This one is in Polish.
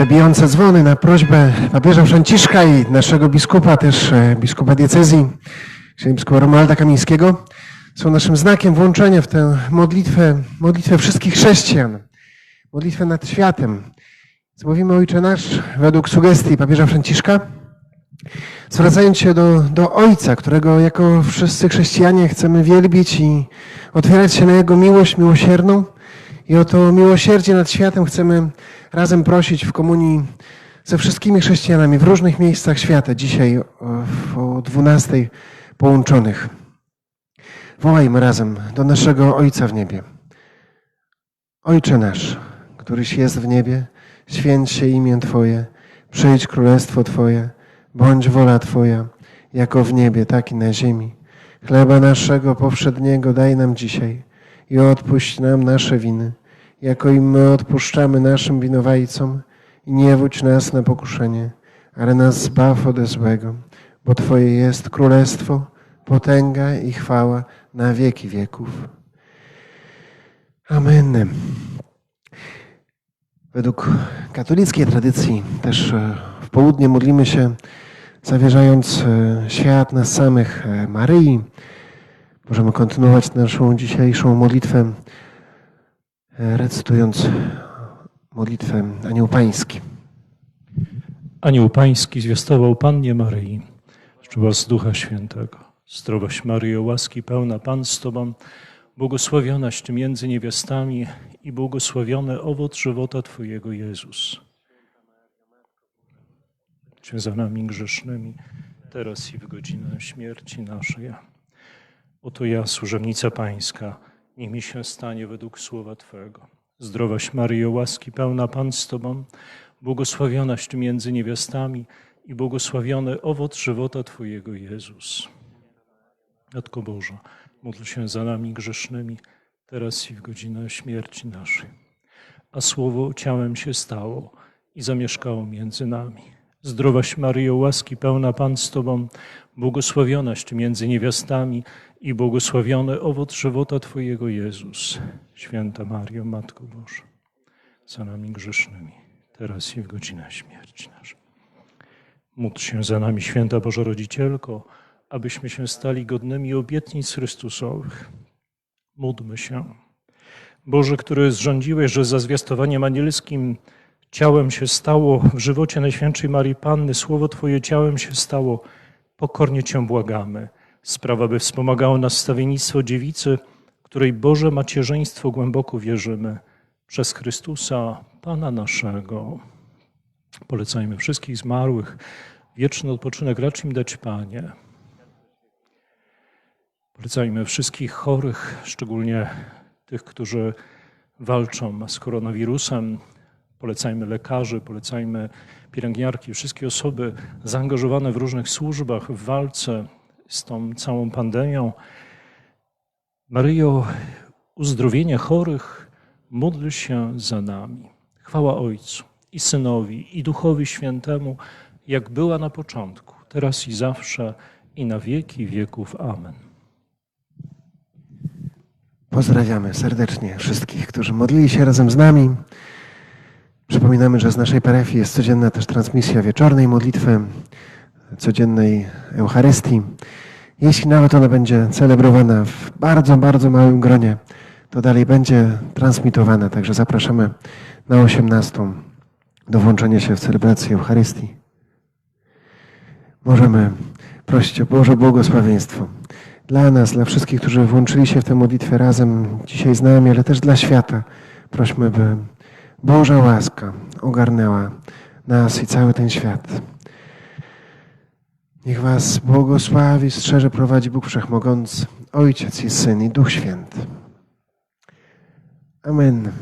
te bijące dzwony na prośbę papieża Franciszka i naszego biskupa, też e, biskupa diecezji, księdza biskupa Romualda Kamińskiego, są naszym znakiem włączenia w tę modlitwę, modlitwę wszystkich chrześcijan, modlitwę nad światem. Więc mówimy Ojcze Nasz według sugestii papieża Franciszka, zwracając się do, do Ojca, którego jako wszyscy chrześcijanie chcemy wielbić i otwierać się na Jego miłość miłosierną. I o to miłosierdzie nad światem chcemy razem prosić w komunii ze wszystkimi chrześcijanami w różnych miejscach świata, dzisiaj o, o 12 połączonych. Wołajmy razem do naszego Ojca w niebie. Ojcze nasz, któryś jest w niebie, święć się imię Twoje, przyjdź królestwo Twoje, bądź wola Twoja, jako w niebie, tak i na ziemi. Chleba naszego powszedniego daj nam dzisiaj i odpuść nam nasze winy, jako i my odpuszczamy naszym winowajcom i nie wódź nas na pokuszenie, ale nas zbaw ode złego, bo Twoje jest królestwo, potęga i chwała na wieki wieków. Amen. Według katolickiej tradycji też e, w południe modlimy się zawierzając e, świat nas samych e, Maryi. Możemy kontynuować naszą dzisiejszą modlitwę, recytując modlitwę Anioł Pański. Anioł Pański zwiastował Pannie Maryi, z Ducha Świętego. Zdrowaś Maryjo, łaski pełna Pan z Tobą, błogosławionaś Ty między niewiastami i błogosławiony owoc żywota Twojego Jezus. Cię za nami grzesznymi, teraz i w godzinę śmierci naszej. Oto ja, służebnica Pańska, niech mi się stanie według słowa Twego. Zdrowaś Maryjo, łaski pełna Pan z Tobą, błogosławionaś Ty między niewiastami i błogosławiony owoc żywota Twojego Jezus. Matko Boża, módl się za nami grzesznymi, teraz i w godzinę śmierci naszej. A Słowo ciałem się stało i zamieszkało między nami. Zdrowaś Maryjo, łaski pełna Pan z Tobą, błogosławionaś Ty między niewiastami i błogosławiony owoc żywota Twojego Jezus. Święta Mario, Matko Boża, za nami grzesznymi, teraz i w godzinę śmierci naszej. Módl się za nami, Święta Boża Rodzicielko, abyśmy się stali godnymi obietnic Chrystusowych. Módlmy się. Boże, który zrządziłeś, że za zwiastowaniem anielskim ciałem się stało w żywocie Najświętszej Marii Panny, słowo Twoje ciałem się stało, pokornie Cię błagamy. Sprawa, by wspomagało nas stawiennictwo dziewicy, której Boże macierzyństwo głęboko wierzymy. Przez Chrystusa, Pana naszego. Polecajmy wszystkich zmarłych. Wieczny odpoczynek racz im dać, Panie. Polecajmy wszystkich chorych, szczególnie tych, którzy walczą z koronawirusem. Polecajmy lekarzy, polecajmy pielęgniarki, wszystkie osoby zaangażowane w różnych służbach w walce z tą całą pandemią. Maryjo, uzdrowienie chorych, módl się za nami. Chwała Ojcu i Synowi i Duchowi Świętemu, jak była na początku, teraz i zawsze, i na wieki wieków. Amen. Pozdrawiamy serdecznie wszystkich, którzy modlili się razem z nami. Przypominamy, że z naszej parafii jest codzienna też transmisja wieczornej modlitwy, codziennej Eucharystii. Jeśli nawet ona będzie celebrowana w bardzo, bardzo małym gronie, to dalej będzie transmitowana. Także zapraszamy na 18 do włączenia się w celebrację Eucharystii. Możemy prosić o Boże błogosławieństwo dla nas, dla wszystkich, którzy włączyli się w tę modlitwę razem dzisiaj z nami, ale też dla świata. Prośmy, by Boża łaska ogarnęła nas i cały ten świat. Niech Was błogosławi, strzeże, prowadzi Bóg Wszechmogący, Ojciec i Syn i Duch Święty. Amen.